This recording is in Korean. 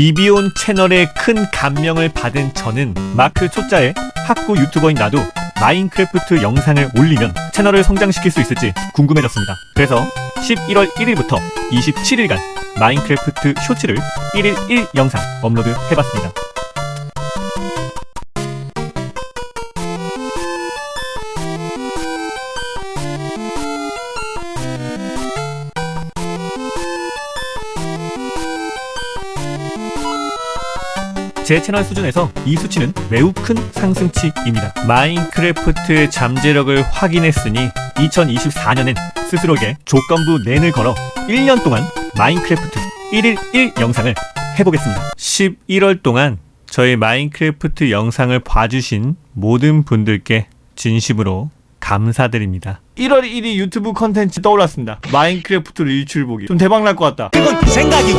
이비온 채널에 큰 감명을 받은 저는 마크 초짜의 학구 유튜버인 나도 마인크래프트 영상을 올리면 채널을 성장시킬 수 있을지 궁금해졌습니다. 그래서 11월 1일부터 27일간 마인크래프트 쇼츠를 1일 1 영상 업로드 해봤습니다. 제 채널 수준에서 이 수치는 매우 큰 상승치입니다. 마인크래프트의 잠재력을 확인했으니 2024년엔 스스로에게 조건부 낸을 걸어 1년 동안 마인크래프트 1일 1 영상을 해보겠습니다. 11월 동안 저의 마인크래프트 영상을 봐주신 모든 분들께 진심으로 감사드립니다. 1월 1일 유튜브 컨텐츠 떠올랐습니다. 마인크래프트 일출 보기. 좀 대박 날 것 같다. 그건 네 생각이고